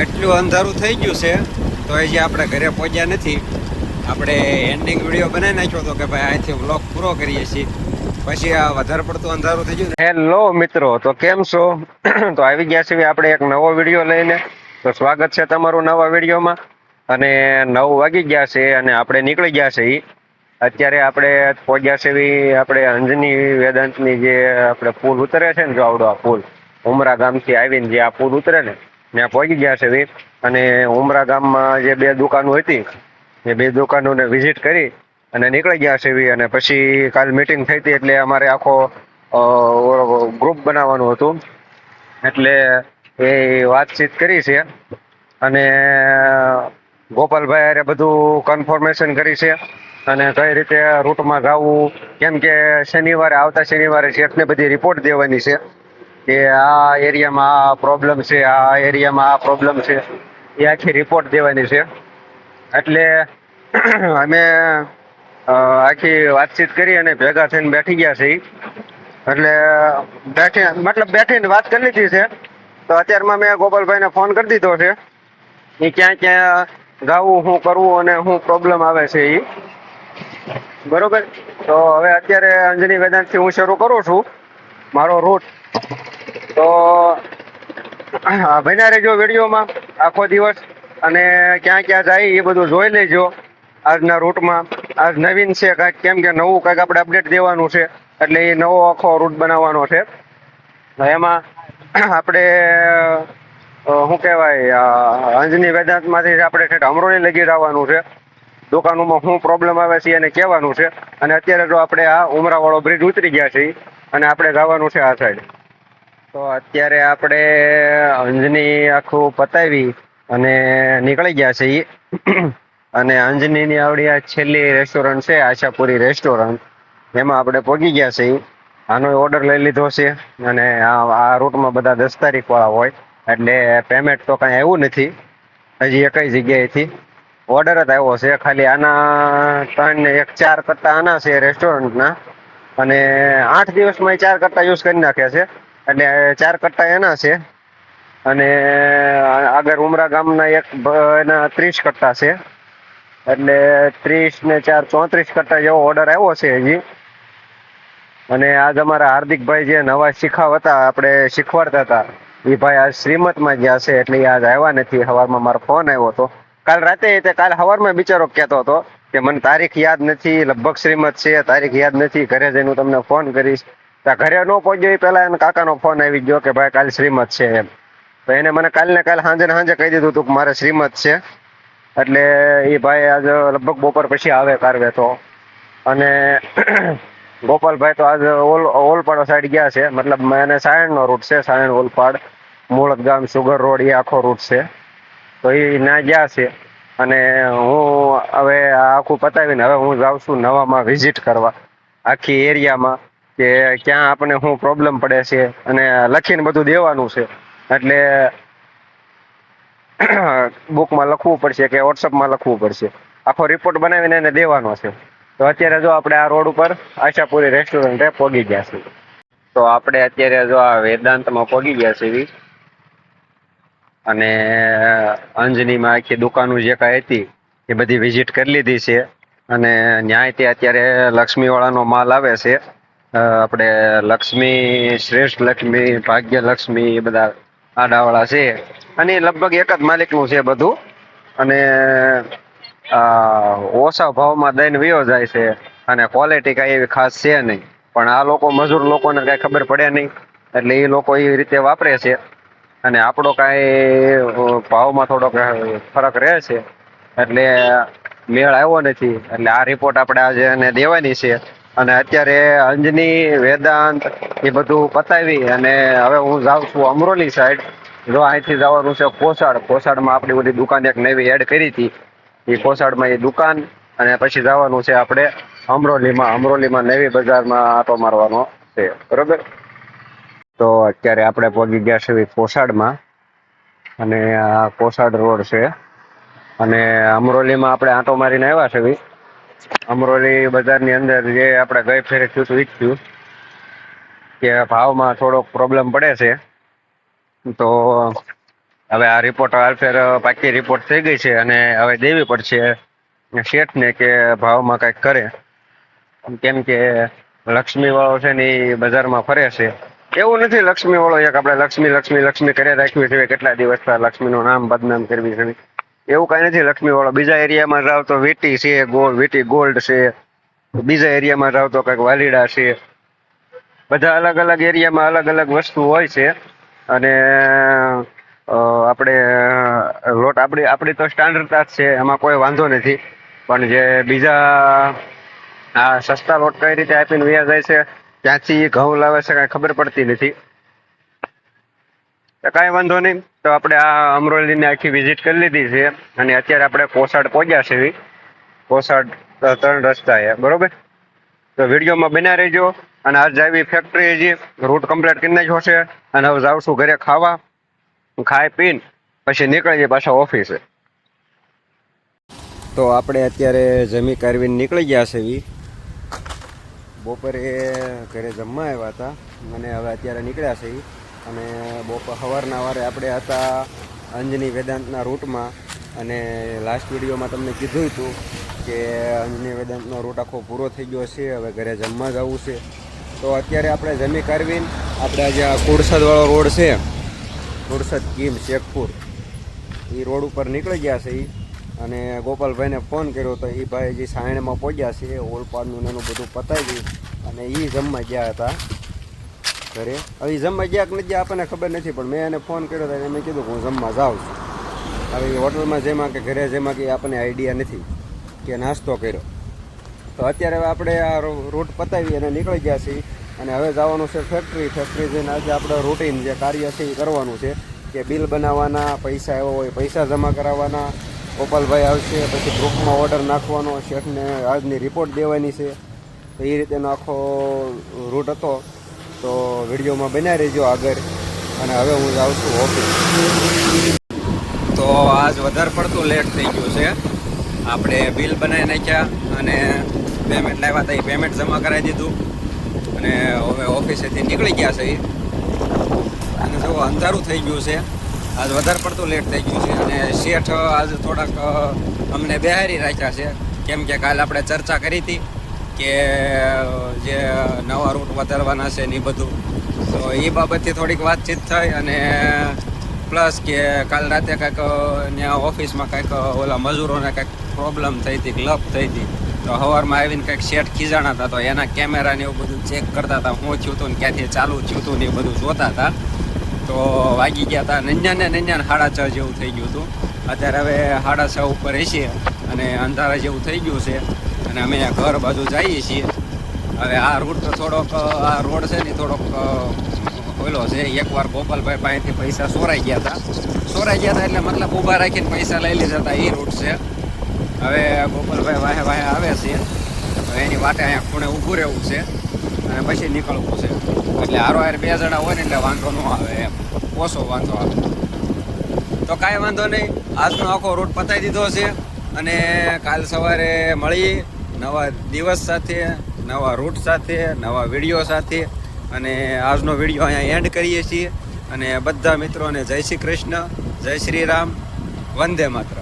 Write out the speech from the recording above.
એટલું અંધારું થઈ ગયું છે, તો હજી આપણે ઘરે પહોંચ્યા નથી. આપણે એન્ડિંગ વીડિયો બનાવી નાખ્યો હતો કે ભાઈ અહીંથી વ્લોગ પૂરો કરીએ છીએ. પછી આ વધારે પડતું અંધારું થઈ ગયું. હેલો મિત્રો, તો કેમ છો? તો આવી ગયા છીએ આપણે એક નવો વીડિયો લઈને. તો સ્વાગત છે તમારું નવા વિડીયોમાં અને નવ વાગી ગયા છે અને આપણે નીકળી ગયા છે. અત્યારે આપણે પહોંચ્યા છે આપણે અંજની વેદાંતની જે આપણે પુલ ઉતરે છે ને જો આવડો આ પુલ, ઉમરા ગામથી આવીને જે આ પુલ ઉતરે ને ત્યાં પહોંચી ગયા છે વીર અને ઉમરા ગામમાં જે બે દુકાનો હતી, એ બે દુકાનોને વિઝિટ કરી અને નીકળી ગયા છે વી અને પછી કાલ મીટિંગ થઈ હતી એટલે અમારે આખો ગ્રુપ બનાવવાનું હતું. એટલે એ વાતચીત કરી છે. અને ગોપાલભાઈ અરે બધું કન્ફર્મેશન કરી છે. અને કઈ રીતે રૂટમાં જવું, કેમ કે શનિવારે, આવતા શનિવારે શેઠને બધી રિપોર્ટ દેવાની છે. કે આ એરિયામાં આ પ્રોબ્લેમ છે, આ એરિયામાં આ પ્રોબ્લેમ છે. એ આખી રિપોર્ટ દેવાની છે. એટલે અમે આખી વાતચીત કરી અને ભેગા થઈને બેઠી ગયા છે એટલે બેઠી, મતલબ બેઠીને વાત કરી લીધી છે. તો અત્યારમાં મેં ગોપાલભાઈને ફોન કરી દીધો છે. એ ક્યાં ક્યાં ગાવું શું કરવું અને શું પ્રોબ્લેમ આવે છે એ બરોબર? તો હવે અત્યારે અંજની વેદાંતથી હું શરૂ કરું છું. મારો રૂટ તો બન્યા રહેજો વિડીયોમાં આખો દિવસ અને ક્યાં ક્યાં જાય એ બધું જોઈ લેજો આજના રૂટમાં આજ નવીન છે, કાંઈક કેમ કે નવું કાંઈક આપણે અપડેટ દેવાનું છે, એટલે એ નવો આખો રૂટ બનાવવાનો છે. એમાં આપણે શું કહેવાય અંજની વેદાંતમાંથી આપણે ઠેઠ અમરોલી લગી જવાનું છે. દુકાનોમાં શું પ્રોબ્લેમ આવે છે એને કહેવાનું છે. અને અત્યારે જો આપણે આ ઉમરાવાળો બ્રિજ ઉતરી ગયા છીએ. અને આપણે જવાનું છે આ સાઈડ તો અત્યારે આપણે અંજની આખું પતાવી અને નીકળી ગયા છે એ અને અંજનીની આવડી આ છેલ્લી રેસ્ટોરન્ટ છે, આશાપુરી રેસ્ટોરન્ટ એમાં આપણે પહોંચી ગયા છે ઈ. આનો ઓર્ડર લઈ લીધો છે અને આ રૂટમાં બધા દસ તારીખ વાળા હોય. એટલે પેમેન્ટ તો કાંઈ આવ્યું નથી. હજી એકઈ જગ્યાએથી ઓર્ડર જ આવ્યો છે. ખાલી આના ત્રણ એક ચાર કરતા આના છે રેસ્ટોરન્ટના અને આઠ દિવસમાં એ ચાર કટ્ટા યુઝ કરી નાખ્યા છે. એટલે ચાર કટ્ટા એના છે. અને આગળ ઉમરા ગામના એક એના ત્રીસ કટ્ટા છે. એટલે ત્રીસ ને ચાર ચોત્રીસ કટ્ટા જેવો ઓર્ડર આવ્યો છે હજી. અને આજ અમારા હાર્દિકભાઈ જે નવા શીખાવ હતા, આપણે શીખવાડતા હતા એ ભાઈ આજ શ્રીમતમાં ગયા છે, એટલે આજ આવ્યા નથી. સવારમાં મારો ફોન આવ્યો હતો. કાલ રાતે કાલ સવારમાં બિચારો કહેતો હતો કે મને તારીખ યાદ નથી, લગભગ શ્રીમત છે, તારીખ યાદ નથી, ઘરે જઈને હું તમને ફોન કરીશ. ત્યાં ઘરે ન પહોંચ્યો એ પહેલા એને કાકાનો ફોન આવી ગયો કે ભાઈ કાલ શ્રીમત છે એમ. તો એને મને કાલે ને કાલ સાંજે ને સાંજે કહી દીધું હતું કે મારે શ્રીમત છે. એટલે એ ભાઈ આજ લગભગ બપોર પછી આવે કારવે તો અને ગોપાલભાઈ તો આજ ઓલ, ઓલપાડ સાઈડ ગયા છે. મતલબ એને સાયણનો રૂટ છે, સાયણ ઓલપાડ. મૂળત ગામ, સુગર રોડ, એ આખો રૂટ છે. તો એ ના ગયા છે. અને હું હવે આખું પતાવીને હવે હું જાઉં છું નવામાં વિઝિટ કરવા. આખી એરિયામાં કે ક્યાં આપણે શું પ્રોબ્લેમ પડે છે અને લખીને બધું દેવાનું છે. એટલે બુકમાં લખવું પડશે કે વોટ્સઅપમાં લખવું પડશે. આખો રિપોર્ટ બનાવીને એને દેવાનો છે. તો અત્યારે જો આપણે આ રોડ ઉપર આશાપુરી રેસ્ટોરન્ટે પહોંચી ગયા છીએ. તો આપણે અત્યારે જો આ વેદાંતમાં પહોંચી ગયા છીએ અને અંજનીમાં આખી દુકાનો જે કાંઈ હતી, એ બધી વિઝિટ કરી લીધી છે. અને ન્યાયથી અત્યારે લક્ષ્મીવાળાનો માલ આવે છે. આપણે લક્ષ્મી, શ્રેષ્ઠ લક્ષ્મી, ભાગ્યલક્ષ્મી એ બધા આડાવાળા છે. અને લગભગ એક જ માલિકનું છે બધું. અને ઓછા ભાવમાં દઈને વયો જાય છે. અને ક્વોલિટી કાંઈ એવી ખાસ છે નહીં. પણ આ લોકો મજૂર લોકોને કાંઈ ખબર પડે નહીં. એટલે એ લોકો એ રીતે વાપરે છે. અને આપણો કાંઈ ભાવમાં થોડોક ફરક રહે છે. એટલે મેળ આવ્યો નથી. એટલે આ રિપોર્ટ આપણે આજે એને દેવાની છે. અને અત્યારે અંજની, વેદાંત એ બધું પતાવી અને હવે હું જાઉં છું અમરોલી સાઈડ જો અહીંથી જવાનું છે કોસાડ. કોસાડમાં આપણી બધી દુકાન એક નવી એડ કરી હતી. એ કોસાડમાં એ દુકાન અને પછી જવાનું છે આપણે અમરોલીમાં. અમરોલીમાં નવી બજારમાં આટો મારવાનો છે. બરોબર? તો અત્યારે આપણે પહોંચી ગયા છીએ કોસાડમાં. અને આ કોસાડ રોડ છે. અને અમરોલીમાં આપણે આંટો મારીને આવ્યા છે અમરોલી બજારની અંદર જે આપણે ગઈ ફેરે થયું હતું ઈચ્છ્યું કે ભાવમાં થોડોક પ્રોબ્લેમ પડે છે. તો હવે આ રિપોર્ટ હાલફેર પાકી રિપોર્ટ થઈ ગઈ છે અને હવે દેવી પડશે શેઠને કે ભાવમાં કંઈક કરે. કેમ કે લક્ષ્મી વાળો છે ને એ બજારમાં ફરે છે. એવું નથી લક્ષ્મી વાળો એક આપણે લક્ષ્મી લક્ષ્મી લક્ષ્મી કરી રાખ્યું છે, કેટલા દિવસ લક્ષ્મીનું નામ બદનામ કરવી છે એવું કઈ નથી લક્ષ્મી વાળો બીજા એરિયામાં જાવ તો વીટી છે ગોલ્ડ વીટી ગોલ્ડ છે, બીજા એરિયામાં જાવ તો કંઈક વાલીડા છે. બધા અલગ અલગ એરિયામાં અલગ અલગ વસ્તુ હોય છે. અને આપણે લોટ આપણી આપણી તો સ્ટાન્ડર્ડ જ છે, એમાં કોઈ વાંધો નથી. પણ જે બીજા, આ સસ્તા લોટ કઈ રીતે આપીને વ્યા જાય છે ક્યાંથી ઘઉં લાવે છે, કાંઈ ખબર પડતી નથી. તો કાંઈ વાંધો નહીં. તો આપણે આ અમરોલીની આખી વિઝિટ કરી લીધી છે અને અત્યારે આપણે કોસાડ પહોંચ્યા છે કોસાડ ત્રણ રસ્તા છે, બરોબર? તો વિડીયોમાં બન્યા રહેજો અને આજ આવી ફેક્ટરી હજી રૂટ કમ્પ્લીટ કરી નાખ્યો છે અને હવે જાઉં ઘરે ખાવા, ખાઈ પીને પછી નીકળી જઈએ પાછા ઓફિસે તો આપણે અત્યારે જમી કારવીને નીકળી ગયા છે બપોરે ઘરે જમવા આવ્યા હતા. અને હવે અત્યારે નીકળ્યા છે. અને બપોર સવારના વારે આપણે હતા અંજની વેદાંતના રૂટમાં. અને લાસ્ટ વિડીયોમાં તમને કીધું હતું કે અંજની વેદાંતનો રૂટ આખો પૂરો થઈ ગયો છે. હવે ઘરે જમવા જવું છે. તો અત્યારે આપણે જમી કારવીને આપણે આજે આ કુરસદવાળો રોડ છે. કુરસદ કીમ શેખપુર. એ રોડ ઉપર નીકળી ગયા છે એ અને ગોપાલભાઈને ફોન કર્યો તો એ ભાઈ જે સાયણમાં પહોંચ્યા છે, ઓલપાડનું એનું બધું પતાવી ગયું અને એ જમવા ગયા હતા ઘરે. હવે જમવા ગયા કે નથી, આપણને ખબર નથી, પણ મેં એને ફોન કર્યો હતો એને મેં કીધું હું જમવા જાઉં છું. હવે હોટલમાં જેમાં કે ઘરે જેમાં કે આપણને આઈડિયા નથી કે નાસ્તો કર્યો. તો અત્યારે હવે આપણે આ રૂટ પતાવી અને નીકળી ગયા છીએ અને હવે જવાનું છે ફેક્ટરી ફેક્ટરી જઈને આજે આપણે રૂટીન જે કાર્ય છે એ કરવાનું છે કે બિલ બનાવવાના, પૈસા એવો હોય પૈસા જમા કરાવવાના ગોપાલભાઈ આવશે, પછી ગ્રુપમાં ઓર્ડર નાખવાનો, શેઠને આજની રિપોર્ટ દેવાની છે. તો એ રીતેનો આખો રૂટ હતો. તો વિડીયોમાં બન્યા રહેજો આગળ. અને હવે હું જાઉં છું ઓફિસ તો આજ વધારે પડતું લેટ થઈ ગયું છે. આપણે બિલ બનાવી નાખ્યા અને પેમેન્ટ લાવ્યા હતા. એ પેમેન્ટ જમા કરાવી દીધું. અને હવે ઓફિસેથી નીકળી ગયા છે અને જો અંધારું થઈ ગયું છે. આજ વધારે પડતું લેટ થઈ ગયું છે. અને શેઠ આજ થોડાક અમને બેહારી રાખ્યા છે. કેમ કે કાલે આપણે ચર્ચા કરી હતી કે, જે નવા રૂટ વધારવાના છે ને એ બધું. તો એ બાબતથી થોડીક વાતચીત થઈ અને પ્લસ કે કાલ રાતે કાંઈક ત્યાં ઓફિસમાં કાંઈક ઓલા મજૂરોને કાંઈક પ્રોબ્લેમ થઈ હતી ક્લબ થઈ હતી. તો સવારમાં આવીને કંઈક શેઠ ખીજાણા હતા તો એના કેમેરાને એવું બધું ચેક કરતા હતા. હું થયું હતું ને ક્યાંથી, ચાલુ થયું હતું ને એ બધું જોતા હતા. તો વાગી ગયા હતા નંજા ને નંજા ને સાડા છ જેવું થઈ ગયું હતું. અત્યારે હવે સાડા છ ઉપર હશે અને અંધારા જેવું થઈ ગયું છે. અને અમે ઘર બાજુ જઈએ છીએ. હવે આ રૂટ થોડોક, આ રોડ છે ને થોડોક ઓલો છે. એકવાર ગોપાલભાઈ પાસેથી પૈસા ચોરાઈ ગયા હતા ચોરાઈ ગયા હતા એટલે મતલબ ઊભા રાખીને પૈસા લઈ લીધા હતા એ રૂટ છે. હવે ગોપાલભાઈ વાહે વાહે આવે છે. એની વાટે અહીંયા ખૂણે ઊભું રહેવું છે. અને પછી નીકળવું છે. એટલે હારો હાર બે જણા હોય ને એટલે વાંધો ન આવે એમ. ઓછો વાંધો આવે. તો કાંઈ વાંધો નહીં. આજનો આખો રૂટ પતાવી દીધો છે અને કાલ સવારે મળીએ નવા દિવસ સાથે, નવા રૂટ સાથે, નવા વીડિયો સાથે અને આજનો વીડિયો અહીંયા એન્ડ કરીએ છીએ. અને બધા મિત્રોને જય શ્રી કૃષ્ણ, જય શ્રી રામ, વંદે માત્ર